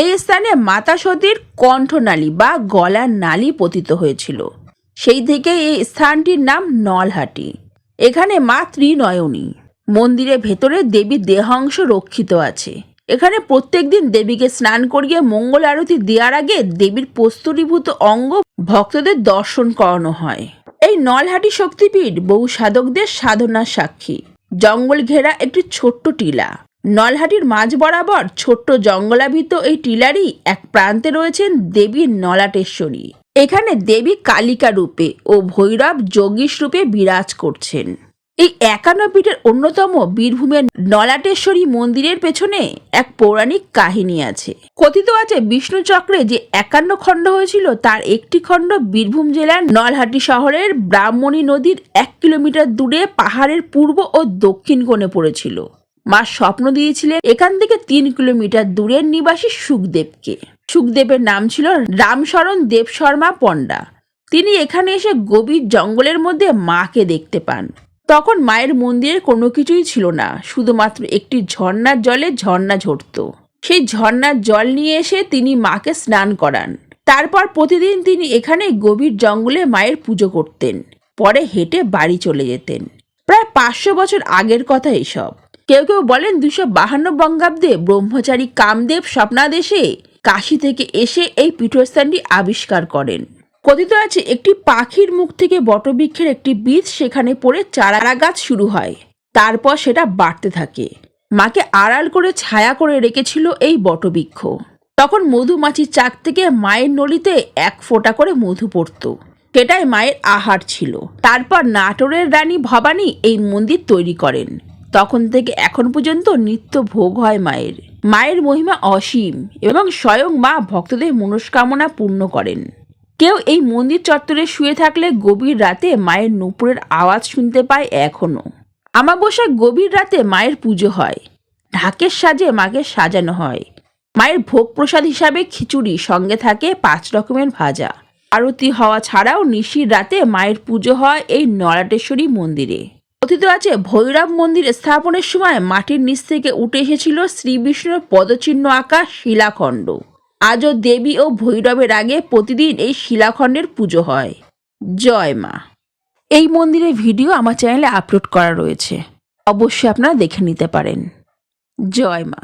এই স্থানে মাতা সতীর কণ্ঠনালী বা গলার নালী পতিত হয়েছিল। সেই থেকে এই স্থানটির নাম নলহাটি। এখানে মা ত্রিনয়নী। মন্দিরের ভেতরে দেবীর দেহাংশ রক্ষিত আছে। এখানে প্রত্যেক দিন দেবীকে স্নান করিয়ে মঙ্গল আরতি দেওয়ার আগে দেবীর প্রস্তুরীভূত অঙ্গ ভক্তদের দর্শন করানো হয়। এই নলহাটি শক্তিপীঠ বহু সাধকদের সাধনার সাক্ষী। জঙ্গল ঘেরা একটি ছোট্ট টিলা। নলহাটির মাঝ বরাবর ছোট্ট জঙ্গলাভিত এই টিলারই এক প্রান্তে রয়েছেন দেবী নলাটেশ্বরী। এখানে দেবী কালিকা রূপে ও ভৈরব যোগীশ রূপে বিরাজ করছেন। এই একান্ন পীঠের অন্যতম বীরভূমের নলাটেশ্বরী মন্দিরের পেছনে এক পৌরাণিক কাহিনী আছে। কথিত আছে বিষ্ণু চক্রে যে একান্ন খণ্ড হয়েছিল, তার একটি খণ্ড বীরভূম জেলার নলহাটি শহরের ব্রাহ্মণী নদীর এক কিলোমিটার দূরে পাহাড়ের পূর্ব ও দক্ষিণ কোণে পড়েছিল। মা স্বপ্ন দিয়েছিলেন এখান থেকে তিন কিলোমিটার দূরের নিবাসী সুখদেবকে। সুখদেবের নাম ছিল রামশরণ দেব শর্মা পণ্ডা। তিনি এখানে এসে গভীর জঙ্গলের মধ্যে মাকে দেখতে পান। তখন মায়ের মন্দিরে কোনো কিছুই ছিল না, শুধুমাত্র একটি ঝর্ণার জলে ঝর্ণা ঝরত। সেই ঝর্ণার জল নিয়ে এসে তিনি মাকে স্নান করান। তারপর প্রতিদিন তিনি এখানে গভীর জঙ্গলে মায়ের পুজো করতেন, পরে হেঁটে বাড়ি চলে যেতেন। প্রায় পাঁচশো বছর আগের কথা এসব। কেউ কেউ বলেন দুশো বাহান্ন বঙ্গাব্দে ব্রহ্মচারী কামদেব স্বপ্নাদেশে কাশী থেকে এসে এই পীঠস্থানটি আবিষ্কার করেন। কথিত আছে, একটি পাখির মুখ থেকে বটবৃক্ষের একটি বীজ সেখানে পড়ে চারা গাছ শুরু হয়, তারপর সেটা বাড়তে থাকে। মাকে আড়াল করে ছায়া করে রেখেছিল এই বটবৃক্ষ। তখন মধুমাছির চাক থেকে মায়ের নলিতে এক ফোঁটা করে মধু পড়তো। সেটাই মায়ের আহার ছিল। তারপর নাটোরের রানী ভবানী এই মন্দির তৈরি করেন। তখন থেকে এখন পর্যন্ত নিত্য ভোগ হয় মায়ের। মায়ের মহিমা অসীম এবং স্বয়ং মা ভক্তদের মনস্কামনা পূর্ণ করেন। কেউ এই মন্দির চত্বরে শুয়ে থাকলে গভীর রাতে মায়ের নুপুরের আওয়াজ শুনতে পায় এখনও। আমাবস্যায় গভীর রাতে মায়ের পুজো হয়। ঢাকের সাজে মাকে সাজানো হয়। মায়ের ভোগ প্রসাদ হিসাবে খিচুড়ি সঙ্গে থাকে পাঁচ রকমের ভাজা। আরতি হওয়া ছাড়াও নিশির রাতে মায়ের পুজো হয় এই নরাটেশ্বরী মন্দিরে। কথিত আছে, ভৈরব মন্দির স্থাপনের সময় মাটির নিচ থেকে উঠে এসেছিল শ্রী বিষ্ণুর পদচিহ্ন আঁকা শিলাখণ্ড। আজও দেবী ও ভৈরবের আগে প্রতিদিন এই শিলাখণ্ডের পুজো হয়। জয় মা। এই মন্দিরের ভিডিও আমার চ্যানেলে আপলোড করা রয়েছে। অবশ্যই আপনারা দেখে নিতে পারেন। জয় মা।